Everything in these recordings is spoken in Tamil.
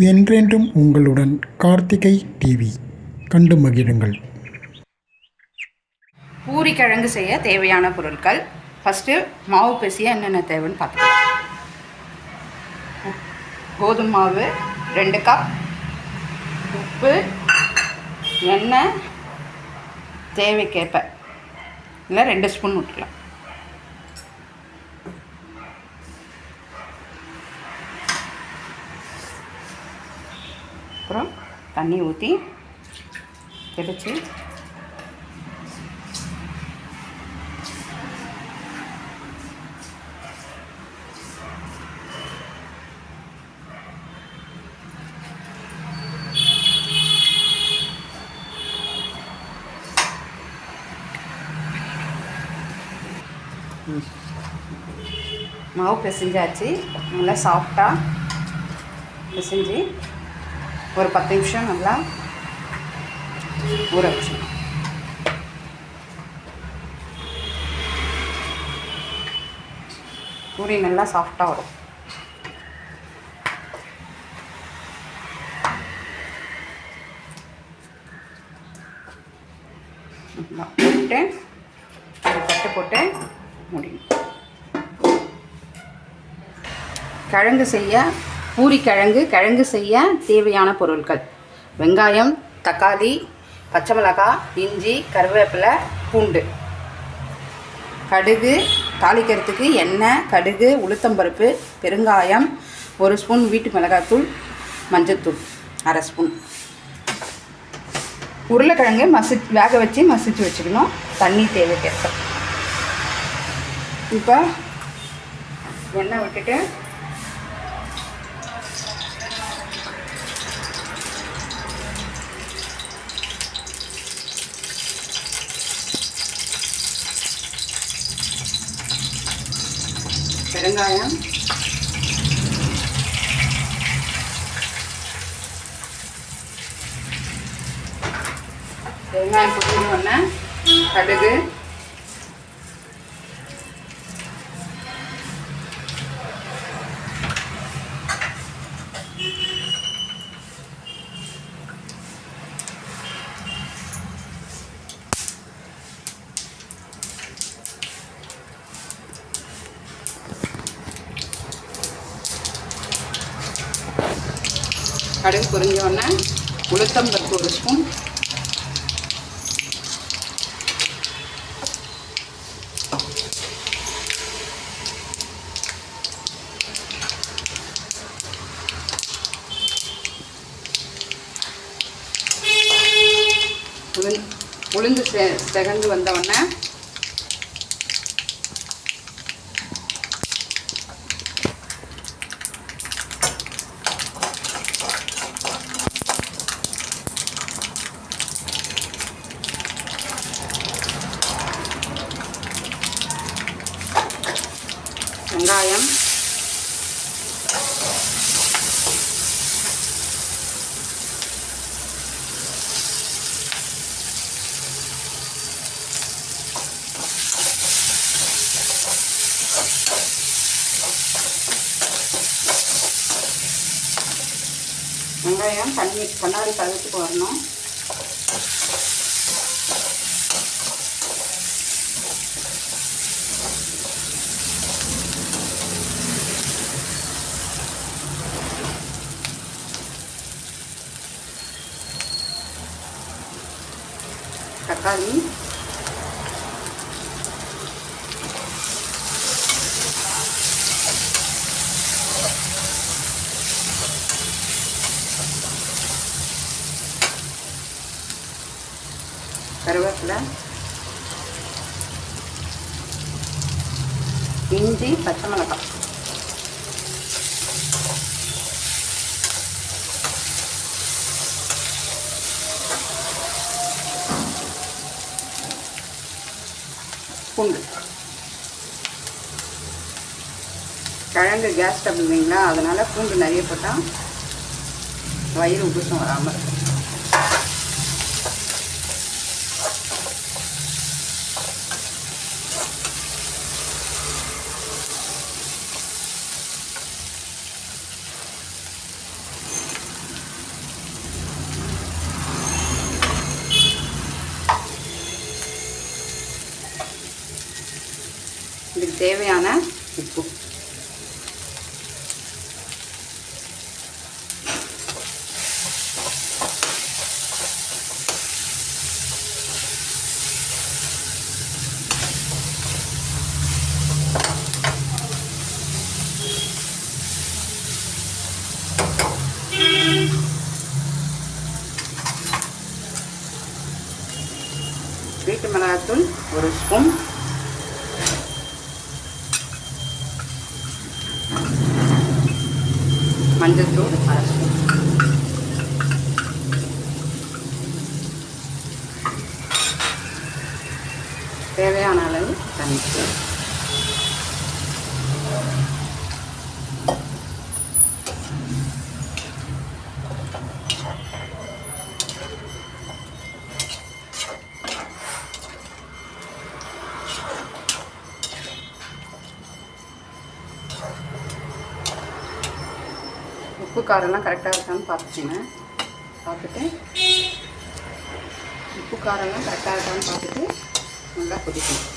என்றென்றும் உங்களுடன் கார்த்திகை டிவி. கண்டு மகிழுங்கள். பூரி கிழங்கு செய்ய தேவையான பொருட்கள். ஃபஸ்ட்டு மாவு பிசைய என்னென்ன தேவைன்னு பார்த்துக்கலாம். உப்- கோதுமை மாவு ரெண்டு கப் உப்பு எண்ணெய் தேவைக்கேற்ப. இல்லை ரெண்டு ஸ்பூன் விட்டுக்கலாம் தண்ணி ஊற்றி தெளித்து மாவு பிசைஞ்சாச்சு நல்லா சாஃப்டாக பிசைஞ்சு ஒரு பத்து நிமிஷம் நல்லா ஊற வச்சணும் பூரி நல்லா சாஃப்டாக வரும். போட்டு போட்டு முடியும் கிழங்கு செய்ய பூரி கிழங்கு கிழங்கு செய்ய தேவையான பொருட்கள். வெங்காயம் தக்காளி பச்சை மிளகாய் இஞ்சி கருவேப்பிலை பூண்டு. கடுகு தாளிக்கிறதுக்கு எண்ணெய் கடுகு உளுத்தம்பருப்பு பெருங்காயம் ஒரு ஸ்பூன் வீட்டு மிளகாய்த்தூள் மஞ்சள்தூள் அரை ஸ்பூன். உருளைக்கிழங்கு மசி வேக வச்சு மசிச்சு வச்சுக்கணும். தண்ணி தேவைக்கேற்ப. இப்போ எண்ணெய் விட்டுட்டு பெருங்காயம். வெங்காயம் புரிஞ்ச உடனே கடுகு. கடுகு பொரிஞ்சோடனே உளுத்தம்பருப்பு ஒரு ஸ்பூன் உளுந்து உளுந்து செ செகந்து வந்த வெங்காயம். வெங்காயம் தண்ணி கண்ணாடி பதத்துக்கு வரணும். தக்காளி கருவேப்பிலை இஞ்சி பச்சை மிளகாய் பூண்டு கிழங்கு கேஸ் ஸ்டவ் இல்லைங்களா? அதனால் பூண்டு நிறைய போட்டால் வயிறு உபசம் வராமல் இருக்கும். தேவையான உப்பு. வீட்டு மிளகாத்தூள் ஒரு ஸ்பூன். மஞ்சள்தூள் அரை ஸ்பூன் தேவையான அளவு தண்ணி உப்பு காரம்லாம் கரெக்டாக இருக்கான்னு பார்த்துக்கோங்க. பார்த்துட்டு உப்பு காரம்லாம் கரெக்டாக இருக்கான்னு பார்த்துட்டு நல்லா கொதிக்கணும்.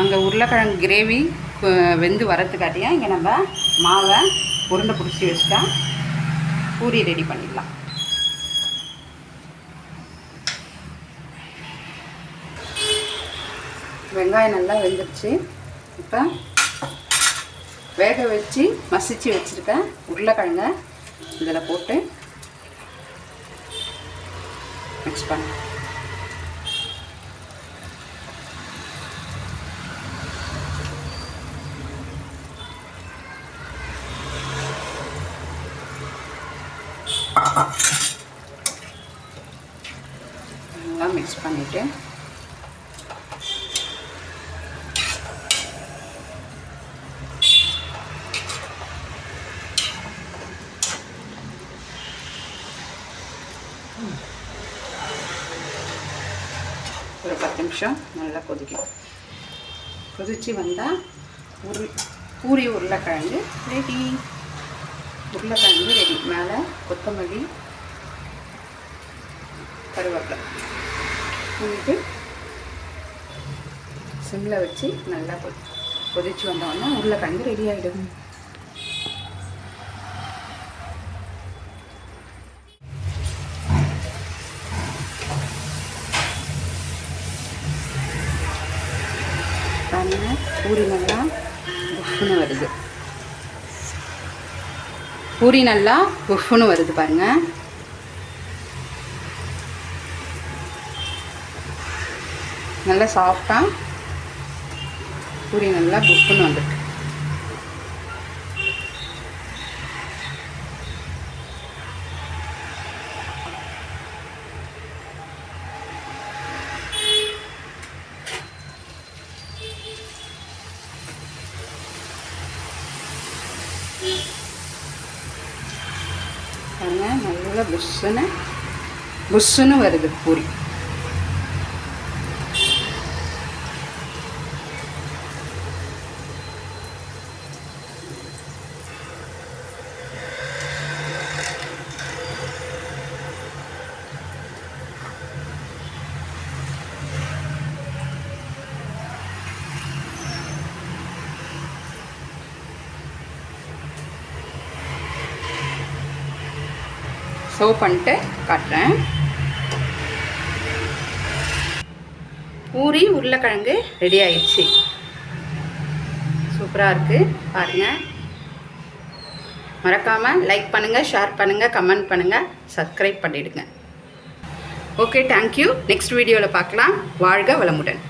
அங்கே உருளைக்கிழங்கு கிரேவி வெந்து வரத்துக்காட்டியும் இங்கே நம்ம மாவை உருண்டை பிடிச்சி வச்சுட்டா பூரி ரெடி பண்ணிடலாம். வெங்காயம் நல்லா வெந்துருச்சு. இப்போ வேக வச்சு மசிச்சு வச்சுருக்கேன் உருளைக்கிழங்க இதில் போட்டு மிக்ஸ் பண்ணேன் நல்லா மிக்ஸ் ஒரு பத்து நிமிஷம் நல்லா கொதிக்கும் கொதித்து வந்தால் உரு பூரி உருளைக்கிழங்கு ரெடி உருளைக்கிழங்கு ரெடி மேலே கொத்தமல்லி கருவேப்பிலை. பண்ணிவிட்டு சிம்மில் வச்சு நல்லா கொதி கொதிச்சு வந்தோன்னா உருளைக்கிழங்கு ரெடி ஆகிடும் பாருங்க பூரி நல்லா புஃப்னு வருது. பூரி நல்லா புஃப்னு வருது பாருங்கள் நல்லா சாஃப்டாக பூரி நல்லா புக்குன்னு வந்துட்டு நல்லா புஷ்ஷுன்னு புஷ்ஷுன்னு வருது பூரி. சர்வ் பண்ணிட்டு காட்டுறேன். பூரி உருளைக்கிழங்கு ரெடி ஆயிடுச்சு. சூப்பராக இருக்குது பாருங்கள் மறக்காமல் லைக் பண்ணுங்கள் ஷேர் பண்ணுங்கள் கமெண்ட் பண்ணுங்கள் சப்ஸ்கிரைப் பண்ணிவிடுங்க ஓகே தேங்க்யூ நெக்ஸ்ட் வீடியோவில் பார்க்கலாம். வாழ்க வளமுடன்.